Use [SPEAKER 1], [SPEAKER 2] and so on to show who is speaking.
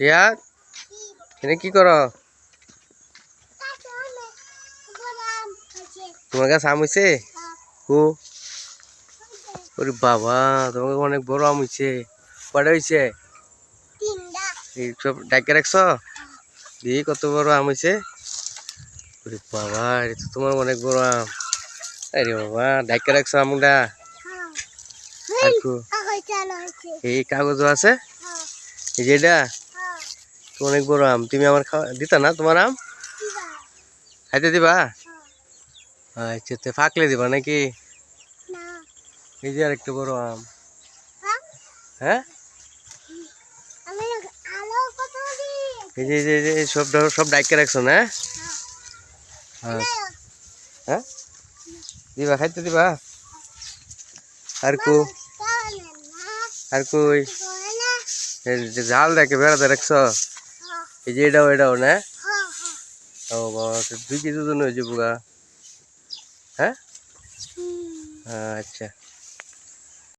[SPEAKER 1] রিয়াদ এনে কি করো? তোমার কাছে আম হইছে? কো? ওরে বাবা তোমাকে অনেক বড় আম হইছে। কটা এই সব ডাকে রাখছ? দেখি কত বড় আম হইছে। ওরে বাবা এটা তো তোমার অনেক বড় আম। আরে বাবা ডাকে রাখছ আমটা? আর কো? এই কাগজ আছে? এই যে এটা? অনেক বড় আম। তুমি আমার খাওয়া দিতা না তোমার আম? খাইতে দিবা? আচ্ছা তো ফাঁকলে দিবা নাকি? এই যে আরেকটা বড় আম। হ্যাঁ? এই যে, এই যে- সব সব ডাইকে রাখছো না? হ্যাঁ হ্যাঁ? দিবা, খাইতে দিবা? আর কো আর কই? জাল দেখে বেড়াতে রাখছো? এই যে এটাও এটাও না? ও বাবা দুই কেজি ওজন হয়েছে বুগা হ্যাঁ? আচ্ছা।